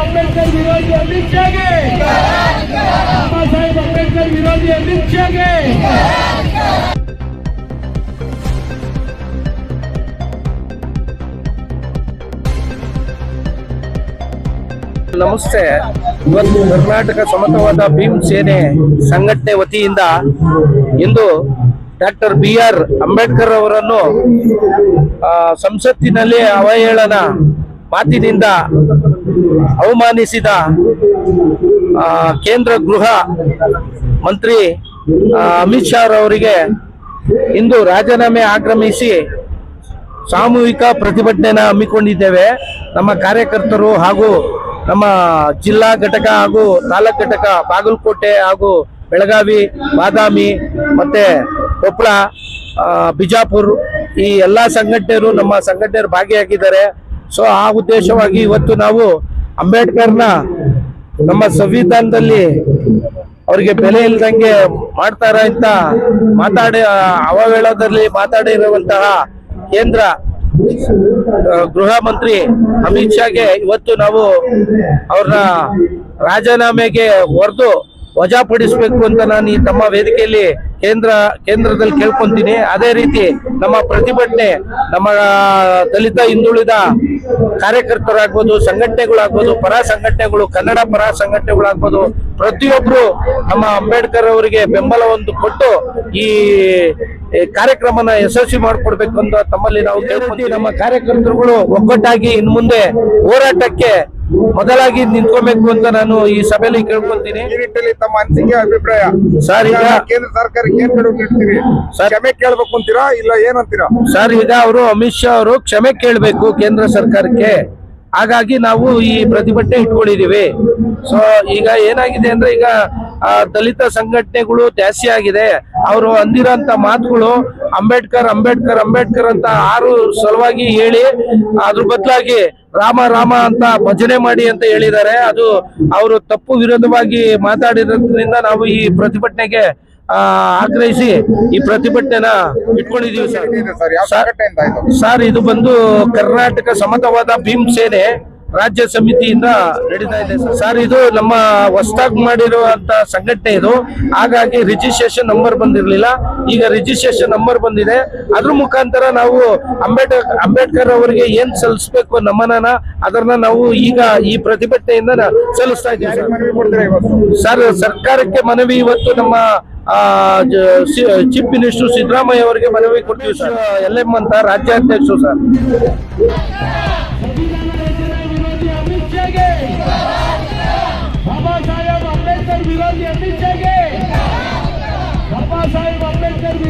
ಅಂಬೇಡ್ಕರ್ ವಿರೋಧಿ ಅಂಬೇಡ್ಕರ್ ವಿರೋಧಿ ನಮಸ್ತೆ. ಇವತ್ತು ಕರ್ನಾಟಕ ಸಮತವಾದ ಭೀಮ್ ಸೇನೆ ಸಂಘಟನೆ ವತಿಯಿಂದ ಇಂದು ಡಾಕ್ಟರ್ ಬಿ ಆರ್ ಅಂಬೇಡ್ಕರ್ ಅವರನ್ನು ಸಂಸತ್ತಿನಲ್ಲಿ ಅವಹೇಳನ ಮಾತಿನಿಂದ ಅವಮಾನಿಸಿದ ಕೇಂದ್ರ ಗೃಹ ಮಂತ್ರಿ ಅಮಿತ್ ಶಾ ಅವರಿಗೆ ಇಂದು ರಾಜೀನಾಮೆ ಆಕ್ರಮಿಸಿ ಸಾಮೂಹಿಕ ಪ್ರತಿಭಟನೆನ ಹಮ್ಮಿಕೊಂಡಿದ್ದೇವೆ. ನಮ್ಮ ಕಾರ್ಯಕರ್ತರು ಹಾಗೂ ನಮ್ಮ ಜಿಲ್ಲಾ ಘಟಕ ಹಾಗೂ ತಾಲೂಕ್ ಘಟಕ ಬಾಗಲಕೋಟೆ ಹಾಗೂ ಬೆಳಗಾವಿ, ಬಾದಾಮಿ ಮತ್ತೆ ಕೊಪ್ಪಳ ಬಿಜಾಪುರ್ ಈ ಎಲ್ಲಾ ಸಂಘಟನೆಯರು ನಮ್ಮ ಸಂಘಟನೆಯರು ಭಾಗಿಯಾಗಿದ್ದಾರೆ. ಸೊ ಆ ಉದ್ದೇಶವಾಗಿ ಇವತ್ತು ನಾವು ಅಂಬೇಡ್ಕರ್ನ ನಮ್ಮ ಸಂವಿಧಾನದಲ್ಲಿ ಅವರಿಗೆ ಬೆಲೆ ಇಲ್ದಂಗೆ ಮಾಡ್ತಾರ ಅಂತ ಮಾತಾಡಿ ಅವಹೇಳದಲ್ಲಿ ಮಾತಾಡಿರುವಂತಹ ಕೇಂದ್ರ ಗೃಹ ಮಂತ್ರಿ ಅಮಿತ್ ಶಾಗೆ ಇವತ್ತು ನಾವು ಅವ್ರನ್ನ ರಾಜೀನಾಮೆಗೆ ಹೊರದು ವಜಾಪಡಿಸಬೇಕು ಅಂತ ನಾನು ಈ ತಮ್ಮ ವೇದಿಕೆಯಲ್ಲಿ ಕೇಂದ್ರ, ಕೇಂದ್ರದಲ್ಲಿ ಕೇಳ್ಕೊಂತೀನಿ. ಅದೇ ರೀತಿ ನಮ್ಮ ಪ್ರತಿಭಟನೆ ನಮ್ಮ ದಲಿತ ಹಿಂದುಳಿದ ಕಾರ್ಯಕರ್ತರಾಗ್ಬೋದು ಸಂಘಟನೆಗಳಾಗ್ಬೋದು ಪರ ಸಂಘಟನೆಗಳು ಕನ್ನಡ ಪರ ಸಂಘಟನೆಗಳಾಗ್ಬೋದು ಪ್ರತಿಯೊಬ್ರು ನಮ್ಮ ಅಂಬೇಡ್ಕರ್ ಅವರಿಗೆ ಬೆಂಬಲವನ್ನು ಕೊಟ್ಟು ಈ ಕಾರ್ಯಕ್ರಮನ ಯಶಸ್ವಿ ಮಾಡಿಕೊಡ್ಬೇಕು ಅಂತ ತಮ್ಮಲ್ಲಿ ನಾವು ನಮ್ಮ ಕಾರ್ಯಕರ್ತರುಗಳು ಒಗ್ಗಟ್ಟಾಗಿ ಇನ್ ಮುಂದೆ ಹೋರಾಟಕ್ಕೆ ಮೊದಲಾಗಿ ನಿಂತ್ಕೋಬೇಕು ಅಂತ ನಾನು ಈ ಸಭೆಯಲ್ಲಿ ಕೇಳ್ಕೊಂತೀನಿ ಈ ನಿಟ್ಟಿನಲ್ಲಿ ತಮ್ಮ ಅನಿಸಿಕೆ ಅಭಿಪ್ರಾಯ ಸರ್, ಈಗ- ಕೇಂದ್ರ ಸರ್ಕಾರಕ್ಕೆ ಏನ್ ನೀಡ್ತೀರಿ ಸರ್- ಕ್ಷಮೆ ಕೇಳ್ಬೇಕು ಅಂತೀರಾ ಇಲ್ಲ ಏನಂತೀರಾ? ಸರ್ ಈಗ ಅವರು ಅಮಿತ್ ಶಾ ಅವರು ಕ್ಷಮೆ ಕೇಳಬೇಕು ಕೇಂದ್ರ ಸರ್ಕಾರಕ್ಕೆ. ಹಾಗಾಗಿ ನಾವು ಈ ಪ್ರತಿಭಟನೆ ಇಟ್ಕೊಂಡಿದೀವಿ ಸೊ ಈಗ ಏನಾಗಿದೆ ಅಂದ್ರೆ ಈಗ ದಲಿತ ಸಂಘಟನೆಗಳು ಜಾಸ್ತಿ ಆಗಿದೆ. ಅವರು ಅಂದಿರೋಂತ ಮಾತುಗಳು ಅಂಬೇಡ್ಕರ್ ಅಂಬೇಡ್ಕರ್ ಅಂಬೇಡ್ಕರ್ ಅಂತ ಆರು ಸಲುವಾಗಿ ಹೇಳಿ ಅದ್ರ ಬದಲಾಗಿ ರಾಮ ರಾಮ ಅಂತ ಭಜನೆ ಮಾಡಿ ಅಂತ ಹೇಳಿದ್ದಾರೆ. ಅದು ಅವರು ತಪ್ಪು ವಿರೋಧವಾಗಿ ಮಾತಾಡಿರೋದ್ರಿಂದ ನಾವು ಈ ಪ್ರತಿಭಟನೆಗೆ ಆಗ್ರಹಿಸಿ ಈ ಪ್ರತಿಭಟನೆನ ಇಟ್ಕೊಂಡಿದೀವಿ ಸರ್. ಸರ್. ಇದು ಬಂದು ಕರ್ನಾಟಕ ಸಮತವಾದ ಭೀಮ್ ಸೇನೆ ರಾಜ್ಯ ಸಮಿತಿಯಿಂದ ನಡೀತಾ ಇದೆ ಸರ್. ಇದು ನಮ್ಮ ಹೊಸದಾಗಿ ಮಾಡಿರುವಂತ ಸಂಘಟನೆ ಇದು. ಹಾಗಾಗಿ ರಿಜಿಸ್ಟ್ರೇಷನ್ ನಂಬರ್ ಬಂದಿರಲಿಲ್ಲ. ಈಗ ರಿಜಿಸ್ಟ್ರೇಷನ್ ನಂಬರ್ ಬಂದಿದೆ. ಅದ್ರ ಮುಖಾಂತರ ನಾವು ಅಂಬೇಡ್ಕರ್ ಅಂಬೇಡ್ಕರ್ ಅವರಿಗೆ ಏನ್ ಸಲ್ಲಿಸಬೇಕು ನಮನನ ಅದನ್ನ ನಾವು ಈಗ ಈ ಪ್ರತಿಭಟನೆಯಿಂದ ಸಲ್ಲಿಸ್ತಾ ಇದ್ದೀವಿ ಸರ್. ಸರ್ಕಾರಕ್ಕೆ ಮನವಿ ಇವತ್ತು ನಮ್ಮ ಚೀಫ್ ಮಿನಿಸ್ಟರ್ ಸಿದ್ದರಾಮಯ್ಯ ಅವರಿಗೆ ಮನವಿ ಕೊಡ್ತೀವಿ ಸರ್. ಎಲ್ ಎಂ ಅಂತ ರಾಜ್ಯಾಧ್ಯಕ್ಷರು ಸರ್. ವಿರೋಧಿ ಅಮಿತ್